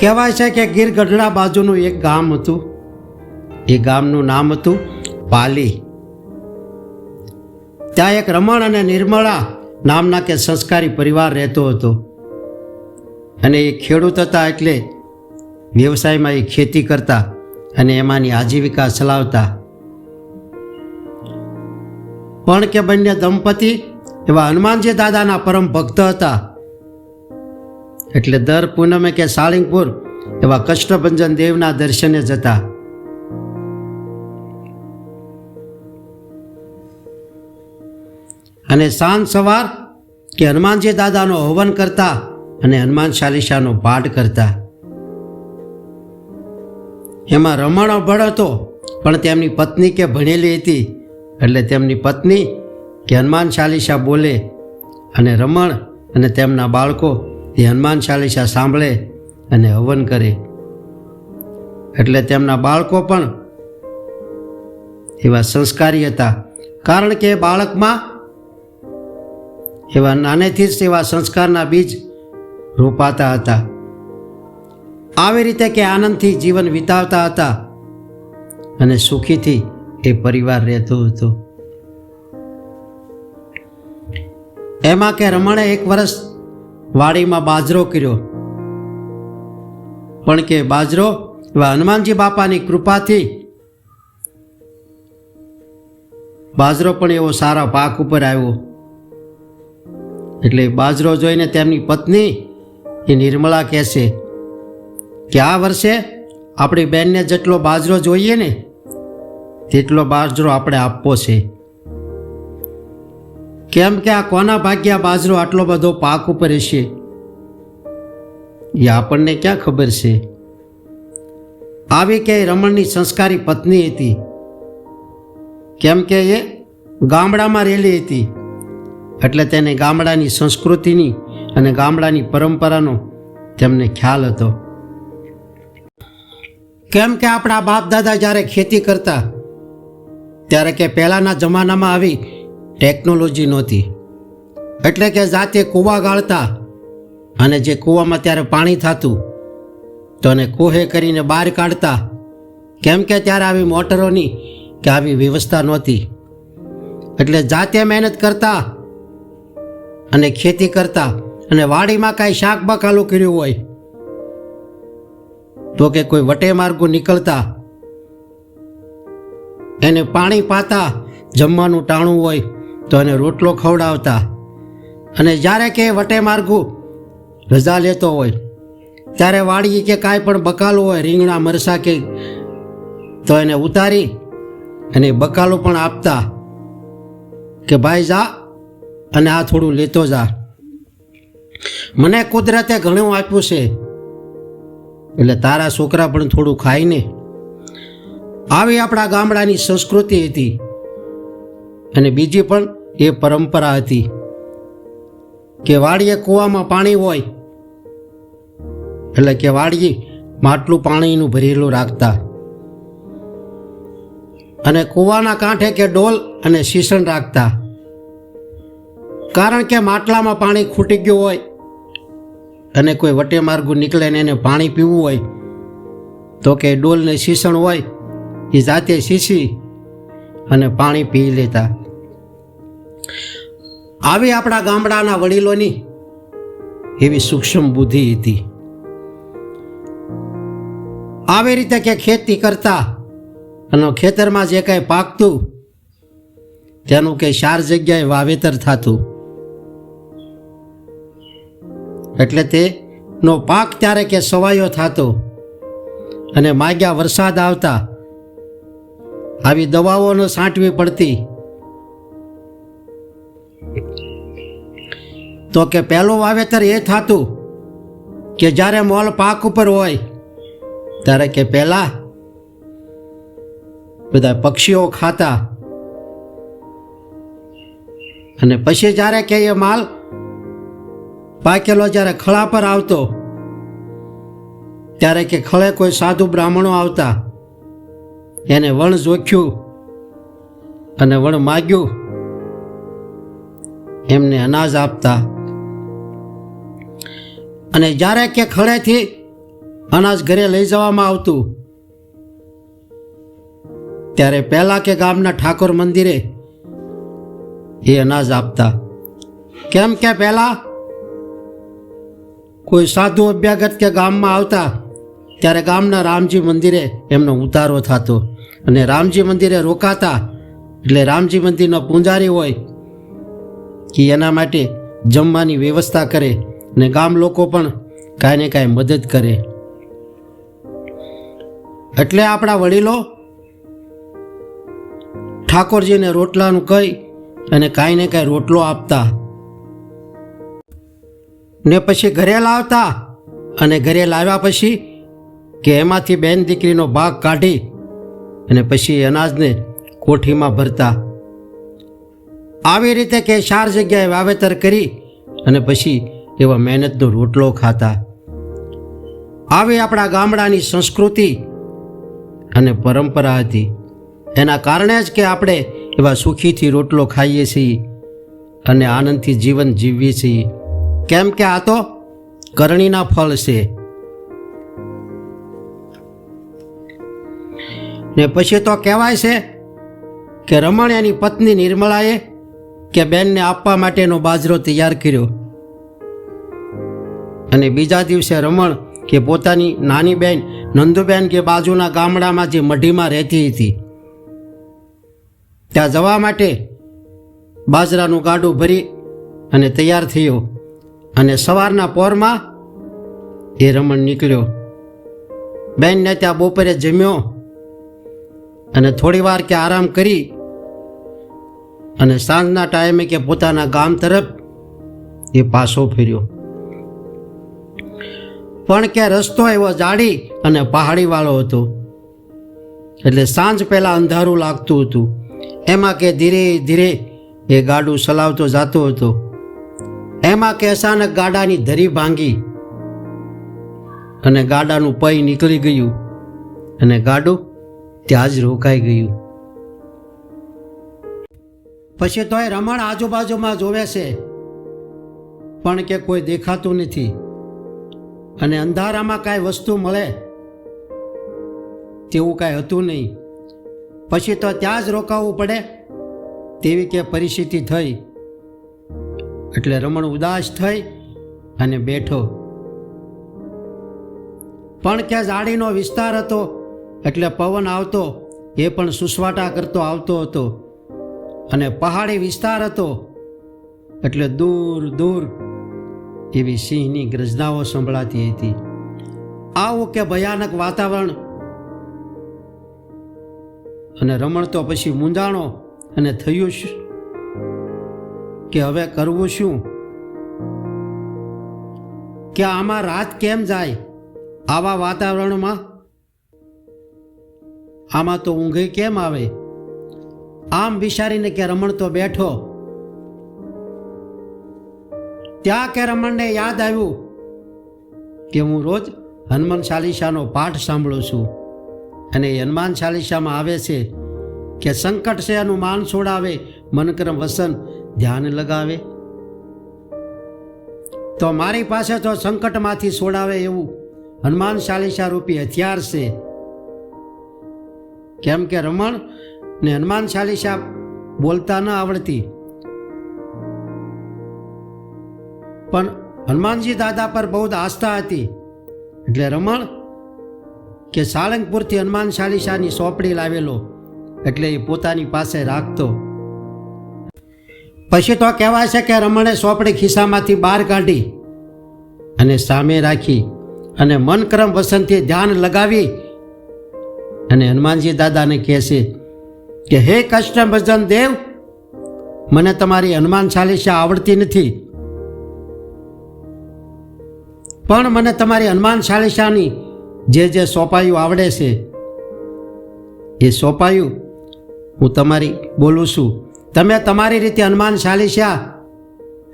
કહેવાય છે કે ગીર ગઢડા બાજુનું એક ગામ હતું. એ ગામનું નામ હતું પાલી. ત્યાં એક રમણ અને નિર્મળા નામના કે સંસ્કારી પરિવાર રહેતો હતો. અને એ ખેડૂત હતા એટલે વ્યવસાયમાં એ ખેતી કરતા અને એમાંની આજીવિકા ચલાવતા. પણ કે બંને દંપતી એવા હનુમાનજી દાદાના પરમ ભક્ત હતા. એટલે દર પૂનમે કે સાળિંગપુર એવા કષ્ટભંજન દેવના દર્શને જતા. અને સાંજ સવાર કે હનુમાનજી દાદાનો હવન કરતા અને હનુમાન ચાલીસાનો પાઠ કરતા. એમાં રમણ અભળ હતો, પણ તેમની પત્ની કે ભણેલી હતી, એટલે તેમની પત્ની કે હનુમાન ચાલીસા બોલે અને રમણ અને તેમના બાળકો એ હનુમાન ચાલીસા સાંભળે અને હવન કરે. એટલે તેમના બાળકો પણ એવા સંસ્કારી હતા. કારણ કે બાળકમાં એવા નાનેથી જ એવા સંસ્કારના બીજ રોપાતા હતા. આવી રીતે કે આનંદથી જીવન વિતાવતા હતા અને સુખીથી એ પરિવાર રહેતો હતો. એમાં કે રમણે એક વર્ષ વાડીમાં બાજરો કર્યો. પણ કે બાજરો એવા હનુમાનજી બાપાની કૃપાથી બાજરો પણ એવો સારા પાક ઉપર આવ્યો. એટલે બાજરો જોઈને તેમની પત્ની એ નિર્મળા કહેશે કે, આ વર્ષે આપણી બેનને જેટલો બાજરો જોઈએ ને, તેટલો બાજરો આપણે આપવો છે. કેમ કે આ કોના ભાગ્યા બાજરો આટલો બધો પાક ઉપર હશે? એ આપણને ક્યાં ખબર છે? આવી કે રમણની સંસ્કારી પત્ની હતી. કેમ કે એ ગામડામાં રહેલી હતી. એટલે તેને ગામડાની સંસ્કૃતિની અને ગામડાની પરંપરાનો તેમને ખ્યાલ હતો. કેમ કે આપણા બાપ દાદા જ્યારે ખેતી કરતા, ત્યારે કે પહેલાંના જમાનામાં આવી ટેકનોલોજી નહોતી. એટલે કે જાતે કૂવા ગાળતા અને જે કૂવામાં ત્યારે પાણી થતું, તો એને કોહે કરીને બહાર કાઢતા. કેમ કે ત્યારે આવી મોટરોની કે આવી વ્યવસ્થા નહોતી. એટલે જાતે મહેનત કરતા અને ખેતી કરતા અને વાડીમાં કાંઈ શાક બકાલું કર્યું હોય, તો કે કોઈ વટે માર્ગો નીકળતા, એને પાણી પાતા, જમવાનું ટાણું હોય તો એને રોટલો ખવડાવતા. અને જ્યારે કે વટે માર્ગું રજા લેતો હોય, ત્યારે વાડી કે કાંઈ પણ બકાલું હોય, રીંગણા, મરસા કે તો એને ઉતારી અને બકાલું પણ આપતા કે ભાઈ જા અને આ થોડું લેતો જા. મને કુદરતે ઘણું આપ્યું છે, એટલે તારા છોકરા પણ થોડું ખાય ને. આવી આપણા ગામડાની સંસ્કૃતિ હતી. અને બીજી પણ એ પરંપરા હતી કે વાડીએ કૂવામાં પાણી હોય, એટલે કે વાડીએ માટલું પાણીનું ભરેલું રાખતા. અને કૂવાના કાંઠે કે ડોલ અને શીશણ રાખતા. કારણ કે માટલામાં પાણી ખૂટી ગયું હોય અને કોઈ વટે માર્ગું નીકળે ને એને પાણી પીવું હોય, તો કે ડોલને શીશણ હોય, એ જાતે શીશી અને પાણી પી લેતા. આવી આપણા ગામડાના વડીલોની એવી સૂક્ષ્મ બુદ્ધિ હતી. આવી રીતે કે ખેતી કરતા અને ખેતરમાં જે કાંઈ પાકતું, તેનું કે ચાર જગ્યાએ વાવેતર થતું. એટલે તે નો પાક ત્યારે કે સવાયો થતો અને માગ્યા વરસાદ આવતા, આવી દવાઓનો સાંટવી પડતી તો કે પહેલું વાવેતર એ થતું કે જ્યારે મોલ પાક ઉપર હોય, ત્યારે કે પહેલાં બધા પક્ષીઓ ખાતા. અને પછી જ્યારે કે એ માલ પાકેલો જ્યારે ખળા પર આવતો, ત્યારે કે ખળે કોઈ સાધુ બ્રાહ્મણો આવતા, એને વણ જોખ્યું અને વણ માગ્યું, એમને અનાજ આપતા. અને જ્યારે કે ખળેથી અનાજ ઘરે લઈ જવામાં આવતું, ત્યારે પહેલાં કે ગામના ઠાકોર મંદિરે એ અનાજ આપતા. કેમ કે પહેલાં કોઈ સાધુ અભ્યાગત કે ગામમાં આવતા, ત્યારે ગામના રામજી મંદિરે એમનો ઉતારો થતો અને રામજી મંદિરે રોકાતા. એટલે રામજી મંદિરનો પૂંજારી હોય કે એના માટે જમવાની વ્યવસ્થા કરે. અને ગામ લોકો પણ કાંઈ ને કાંઈ મદદ કરે. એટલે આપણા વડીલો ઠાકોરજીને રોટલાનું કહી અને કાંઈ ને કાંઈ રોટલો આપતા. ને પછી ઘરે લાવતા અને ઘરે લાવ્યા પછી કે એમાંથી બેન દીકરીનો ભાગ કાઢી અને પછી અનાજને કોઠીમાં ભરતા. આવી રીતે કે ચાર જગ્યાએ વાવેતર કરી અને પછી એવા મહેનતનો રોટલો ખાતા. આવી આપણા ગામડાની સંસ્કૃતિ અને પરંપરા હતી. એના કારણે જ કે આપણે એવા સુખીથી રોટલો ખાઈએ છીએ અને આનંદથી જીવન જીવીએ છીએ. કેમ કે આ તો કરણીના ફળ છે. ને પછી તો કહેવાય છે કે રમણ એની પત્ની નિર્મળાએ કે બેનને આપવા માટેનો બાજરો તૈયાર કર્યો. અને બીજા દિવસે રમણ કે પોતાની નાની બહેન નંદુબેન કે બાજુના ગામડામાં જે મઢીમાં રહેતી હતી. ત્યાં જવા માટે બાજરાનું ગાડું ભરી અને તૈયાર થયો. અને સવારના પોરમાં એ રમણ નીકળ્યો. બેનને ત્યાં બપોરે જમ્યો અને થોડી વાર કે આરામ કરી અને સાંજના ટાઈમે કે પોતાના ગામ તરફ એ પાછો ફર્યો. પણ કે રસ્તો એવો જાડી અને પહાડીવાળો હતો. એટલે સાંજ પહેલાં અંધારું લાગતું હતું. એમાં કે ધીરે ધીરે એ ગાડું ચલાવતો જતો હતો. એમાં કે અચાનક ગાડાની ધરી ભાંગી અને ગાડાનું પૈ નીકળી ગયું અને ગાડું ત્યાં જ રોકાઈ ગયું. પછી તો એ રમણ આજુબાજુમાં જોવે છે. પણ કે કોઈ દેખાતું નથી. અને અંધારામાં કાંઈ વસ્તુ મળે, તેવું કાંઈ હતું નહીં. પછી તો ત્યાં જ રોકાવવું પડે, તેવી કે પરિસ્થિતિ થઈ. એટલે રમણ ઉદાસ થઈ અને બેઠો. પણ ક્યાં ઝાડીનો વિસ્તાર હતો, એટલે પવન આવતો, એ પણ સુસવાટા કરતો આવતો હતો. અને પહાડી વિસ્તાર હતો, એટલે દૂર દૂર એવી સિંહની ગ્રજનાઓ સંભળાતી હતી. આવું કે ભયાનક વાતાવરણ. અને રમણ તો પછી મૂંઝાણો અને થયું કે હવે કરવું શું? કે આમાં રાત કેમ જાય આવા વાતાવરણમાં? આમાં તો ઊંઘે કેમ આવે? આમ વિચારીને કે રમણ તો બેઠો ત્યાં કે રમણને યાદ આવ્યું? કે હું રોજ હનુમાન ચાલીસાનો પાઠ સાંભળું છું. અને હનુમાન ચાલીસામાં આવે છે કે સંકટ છે એનું માન છોડાવે મનકરમ વસન ધ્યાન લગાવે. તો મારી પાસે તો સંકટમાંથી છોડાવે એવું હનુમાન ચાલીસા રૂપી હથિયાર છે. કેમ કે રમણ ને હનુમાન ચાલીસા બોલતા ન આવડતી. પણ હનુમાનજી દાદા પર બહુ જ આસ્થા હતી. એટલે રમણ કે સાળંગપુરથી હનુમાન ચાલીસાની સોંપડી લાવેલો એટલે એ પોતાની પાસે રાખતો. પછી તો કહેવાય છે કે રમણે સોંપડી ખિસ્સામાંથી બહાર કાઢી અને સામે રાખી અને મનક્રમ વસંતથી ધ્યાન લગાવી અને હનુમાનજી દાદાને કહે છે કે, હે કૃષ્ણ ભજન દેવ, મને તમારી હનુમાન ચાલીસા આવડતી નથી. પણ મને તમારી હનુમાન ચાલીસાની જે જે સોંપાયું આવડે છે, એ સોંપાયું હું તમારી બોલું છું. તમે તમારી રીતે હનુમાન ચાલીસા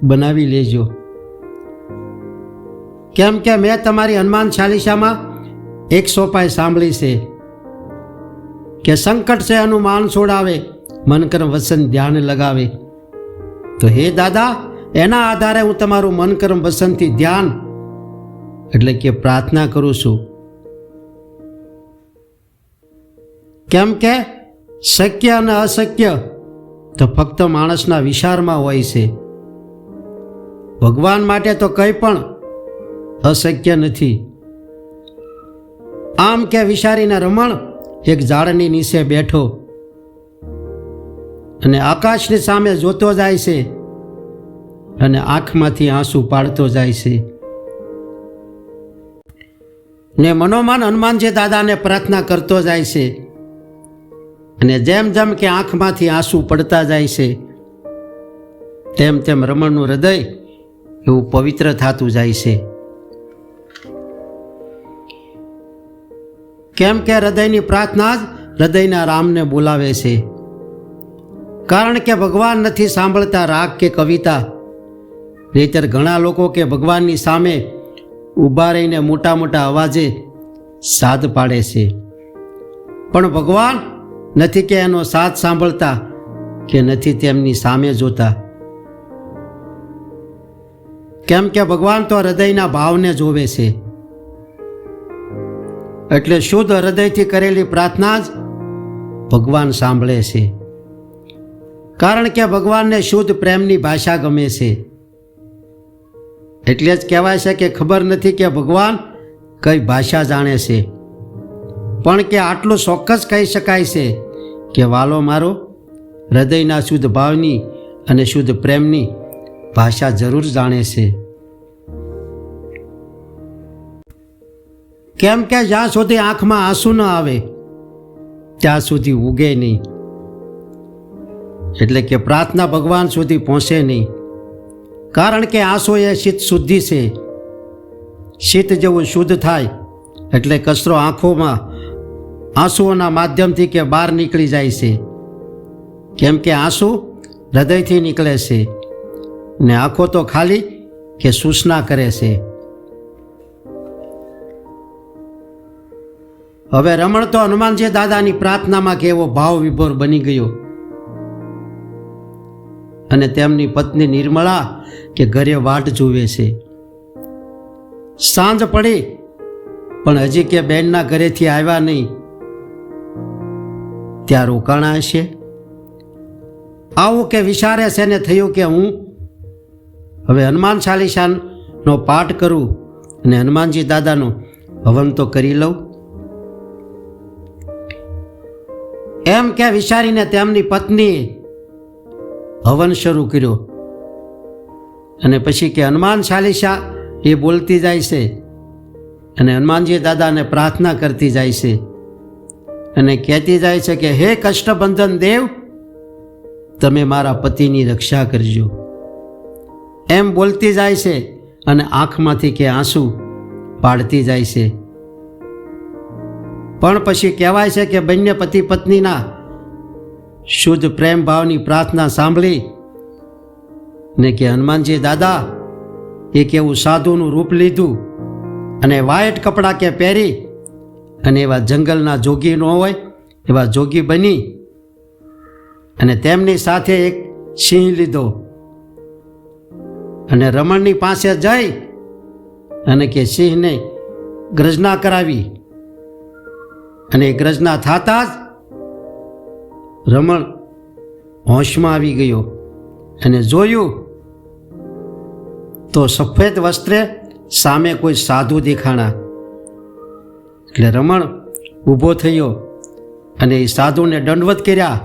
બનાવી લેજો. કેમ કે મેં તમારી હનુમાન ચાલીસામાં એક સોપાઈ સાંભળી છે કે સંકટ છે એનું માન છોડાવે કર વસન ધ્યાન લગાવે. તો હે દાદા, એના આધારે હું તમારું મન કર્મ વસનથી ધ્યાન એટલે કે પ્રાર્થના કરું છું. કેમ કે શક્ય અને અશક્ય તો ફક્ત માણસના વિચારમાં હોય છે. ભગવાન માટે તો કંઈ પણ અશક્ય નથી. આમ કે વિચારીને રમણ એક ઝાડની નીચે બેઠો અને આકાશની સામે જોતો જાય છે અને આંખમાંથી આંસુ પાડતો જાય છે. ને મનોમન હનુમાનજી દાદાને પ્રાર્થના કરતો જાય છે અને જેમ જેમ કે આંખમાંથી આંસુ પડતા જાય છે, તેમ તેમ રમણનું હૃદય એવું પવિત્ર થતું જાય છે. કેમ કે હૃદયની પ્રાર્થના જ હૃદયના રામને બોલાવે છે. કારણ કે ભગવાન નથી સાંભળતા રાગ કે કવિતા. નહીતર ઘણા લોકો કે ભગવાનની સામે ઊભા રહીને મોટા મોટા અવાજે સાદ પાડે છે. પણ ભગવાન નથી કે એનો સાથ સાંભળતા કે નથી તેમની સામે જોતા. કેમ કે ભગવાન તો હૃદયના ભાવને જોવે છે. એટલે શુદ્ધ હૃદયથી કરેલી પ્રાર્થના જ ભગવાન સાંભળે છે. કારણ કે ભગવાનને શુદ્ધ પ્રેમની ભાષા ગમે છે. એટલે જ કહેવાય છે કે ખબર નથી કે ભગવાન કઈ ભાષા જાણે છે. પણ કે આટલું ચોક્કસ કહી શકાય છે કે વાલો મારો, હૃદયના શુદ્ધ ભાવની અને શુદ્ધ પ્રેમની ભાષા જરૂર જાણે છે. કેમ કે જ્યાં સુધી આંખમાં આંસુ ન આવે, ત્યાં સુધી ઉગે નહીં. એટલે કે પ્રાર્થના ભગવાન સુધી પહોંચે નહીં. કારણ કે આંસુ એ શીત શુદ્ધિ છે. શીત જેવું શુદ્ધ થાય એટલે કચરો આંખોમાં, આંસુઓના માધ્યમથી કે બહાર નીકળી જાય છે. કેમ કે આંસુ હૃદયથી નીકળે છે ને આંખો તો ખાલી કે સૂચના કરે છે. હવે રમણ તો હનુમાનજી દાદાની પ્રાર્થનામાં કેવો ભાવ વિભોર બની ગયો. અને તેમની પત્ની નિર્મળા કે ઘરે વાટ જુએ છે. સાંજ પડી, પણ હજી કે બેનના ઘરેથી આવ્યા નહીં. ત્યાં રોકાણા હશે. આવું કે વિચારે છે ને થયું કે હું હવે હનુમાન ચાલીસાનો પાઠ કરું અને હનુમાનજી દાદાનું હવન તો કરી લઉં. એમ કે વિચારીને તેમની પત્નીએ હવન શરૂ કર્યો. અને પછી કે, હનુમાન ચાલીસા એ બોલતી જાય છે. અને હનુમાનજી દાદાને પ્રાર્થના કરતી જાય છે. અને કહેતી જાય છે કે, હે કષ્ટબંધન દેવ, તમે મારા પતિની રક્ષા કરજો. એમ બોલતી જાય છે અને આંખમાંથી કે આંસુ પાડતી જાય છે. પણ પછી કહેવાય છે કે, બંને પતિ પત્નીના શુદ્ધ પ્રેમ ભાવની પ્રાર્થના સાંભળી ને કે, હનુમાનજી, દાદા, એક એવું સાધુનું રૂપ લીધું અને વાઇટ કપડાં કે પહેરી અને એવા જંગલના જોગી ન હોય, એવા જોગી બની અને તેમની સાથે એક સિંહ લીધો અને રમણની પાસે જઈ અને કે સિંહને ગ્રજના કરાવી અને ગ્રજના થતાં જ રમણ હોશમાં આવી ગયો અને જોયું તો સફેદ વસ્ત્રે સામે કોઈ સાધુ દેખાણા. એટલે રમણ ઊભો થયો અને એ સાધુને દંડવત કર્યા.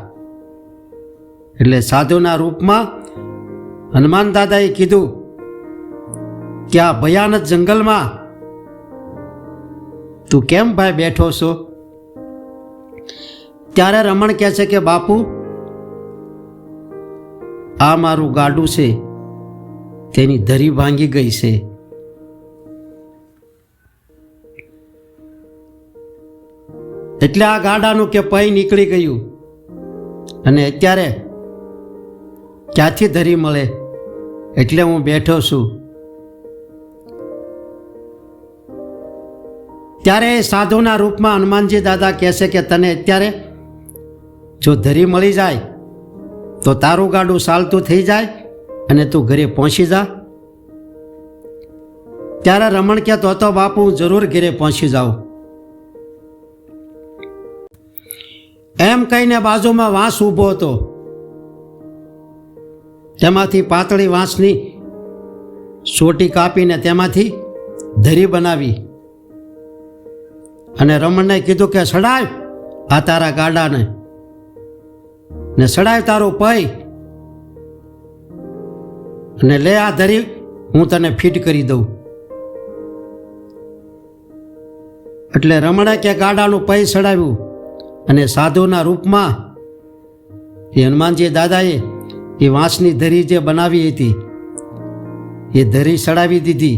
એટલે સાધુના રૂપમાં હનુમાન દાદાએ કીધું કે આ ભયાનક જંગલમાં તું કેમ ભાઈ બેઠો છો? ત્યારે રમણ કહે છે કે, બાપુ, આ મારું ગાડું છે, તેની ધરી ભાંગી ગઈ છે. એટલે આ ગાડાનું કે પૈ નીકળી ગયું. અને અત્યારે ક્યાંથી ધરી મળે? એટલે હું બેઠો છું. ત્યારે સાધુના રૂપમાં હનુમાનજી દાદા કહેશે કે, તને અત્યારે જો ધરી મળી જાય, તો તારું ગાડું ચાલતું થઈ જાય અને તું ઘરે પહોંચી જા. ત્યારે રમણ કહેતો હતો, બાપુ હું જરૂર ઘરે પહોંચી જાઉં એમ કહીને બાજુમાં વાંસ ઊભો હતો. તેમાંથી પાતળી વાંસની સોટી કાપીને તેમાંથી ધરી બનાવી. અને રમણને કીધું કે, સડાય આ તારા ગાડાને. ને સડાય તારો પೈ અને લે આ ધરી હું તને ફિટ કરી દઉં. એટલે રમણે કે ગાડાનું પૈ સડાવ્યું અને સાધુના રૂપમાં એ હનુમાનજી દાદાએ એ વાંસની ધરી જે બનાવી હતી, એ ધરી સડાવી દીધી.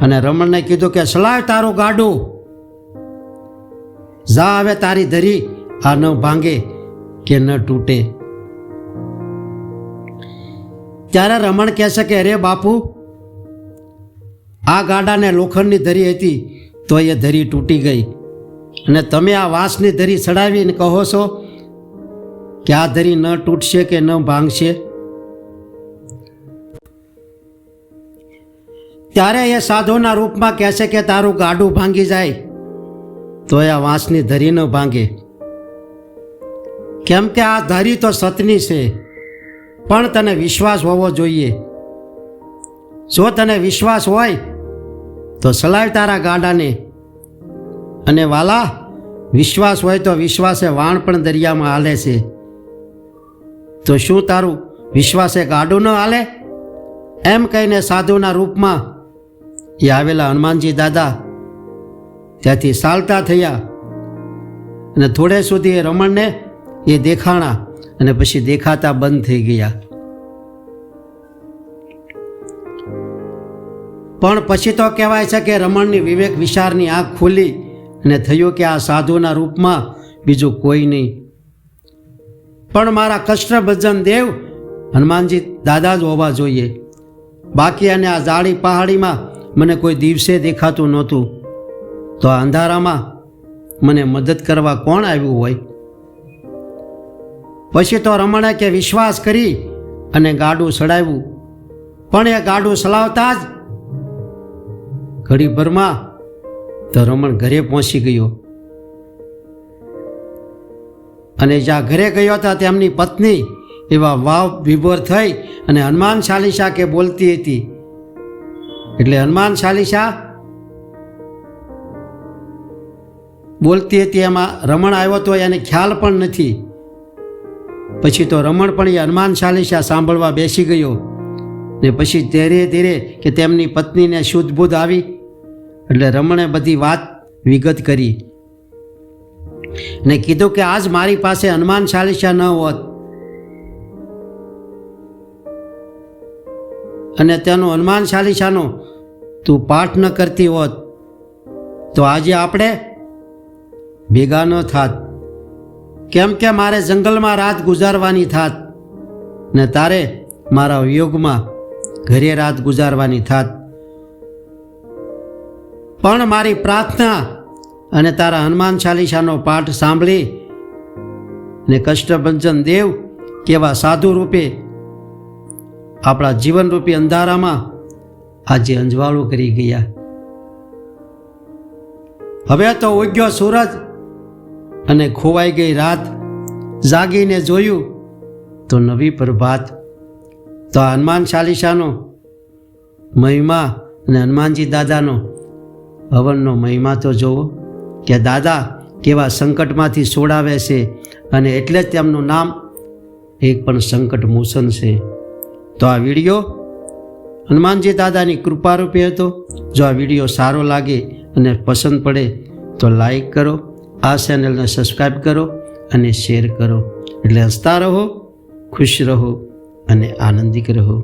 અને રમણને કીધું કે સલાય તારું ગાડું. જા હવે તારી ધરી, આ ન ભાંગે. કે ન તૂટે? ત્યારે રમણ કહેશે કે, અરે બાપુ, આ ગાડાને લોખંડની ધરી હતી, તો એ ધરી તૂટી ગઈ. અને તમે આ વાંસની ધરી ચડાવીને કહો છો કે આ ધરી ન તૂટશે કે ન ભાંગશે? ત્યારે એ સાધુના રૂપમાં કહેશે કે, તારું ગાડું ભાંગી જાય, તો એ વાંસની ધરી ન ભાંગે. કેમ કે આ ધરી તો સતની છે, પણ તને વિશ્વાસ હોવો જોઈએ. જો તને વિશ્વાસ હોય, તો સલાય તારા ગાડાને. અને વાલા, વિશ્વાસ હોય તો વિશ્વાસે વાણ પણ દરિયામાં હાલે છે. તો શું તારું વિશ્વાસે ગાડું ન હાલે? એમ કહીને સાધુના રૂપમાં એ આવેલા હનુમાનજી દાદા ત્યાંથી ચાલતા થયા. અને થોડે સુધી એ રમણને એ દેખાણા અને પછી દેખાતા બંધ થઈ ગયા. પણ પછી તો કહેવાય છે કે રમણની વિવેક વિચારની આંખ ખુલી અને થયું કે આ સાધુના રૂપમાં બીજું કોઈ નહીં. પણ મારા કષ્ટભજન દેવ, હનુમાનજી દાદા જ હોવા જોઈએ. બાકી અને આ જાળી પહાડીમાં મને કોઈ દિવસે દેખાતું નહોતું. તો આ અંધારામાં મને મદદ કરવા કોણ આવ્યું હોય? પછી તો રમણે કે વિશ્વાસ કરી અને ગાડું ચડાવ્યું પણ એ ગાડું ચલાવતા જ ઘડીભરમાં તો રમણ ઘરે પહોંચી ગયો. અને જ્યાં ઘરે ગયો હતા તેમની પત્ની એવા વાવ વિભોર થઈ અને હનુમાન ચાલીસા કે બોલતી હતી. એટલે હનુમાન ચાલીસા બોલતી હતી એમાં રમણ આવ્યો તો એને ખ્યાલ પણ નથી. પછી તો રમણ પણ એ હનુમાન ચાલીસા સાંભળવા બેસી ગયો ને પછી ધીરે ધીરે કે તેમની પત્નીને શુદ્ધ બુદ્ધ આવી એટલે રમણે બધી વાત વિગત કરી ને કીધું કે આજ મારી પાસે હનુમાન ચાલીસા ન હોત. અને તેનું હનુમાન ચાલીસાનો તું પાઠ ન કરતી હોત તો આજે આપણે ભેગા ન થાત. કેમ કે મારે જંગલમાં રાત ગુજારવાની થાત ને તારે મારા વિયોગમાં ઘરે રાત ગુજારવાની થાત. પણ મારી પ્રાર્થના અને તારા હનુમાન ચાલીસાનો પાઠ સાંભળી ને કષ્ટભંજન દેવ કેવા સાધુ રૂપે આપણા જીવનરૂપી અંધારામાં આજે અંજવાળું કરી ગયા. હવે તો ઉગ્યો સૂરજ અને ખોવાઈ ગઈ રાત જાગીને જોયું તો નવી પ્રભાત. તો આ હનુમાન ચાલીસાનો મહિમા અને હનુમાનજી દાદાનો હવનનો મહિમા તો જુઓ કે દાદા કેવા સંકટમાંથી છોડાવે છે અને એટલે જ તેમનું નામ એક પણ સંકટ મોસન છે. તો આ વીડિયો હનુમાનજી દાદાની કૃપારૂપે હતો. જો આ વીડિયો સારો લાગે અને પસંદ પડે તો લાઈક કરો આ ચેનલને સબસ્ક્રાઈબ કરો અને શેર કરો. એટલે હસતા રહો, ખુશ રહો અને આનંદિત રહો.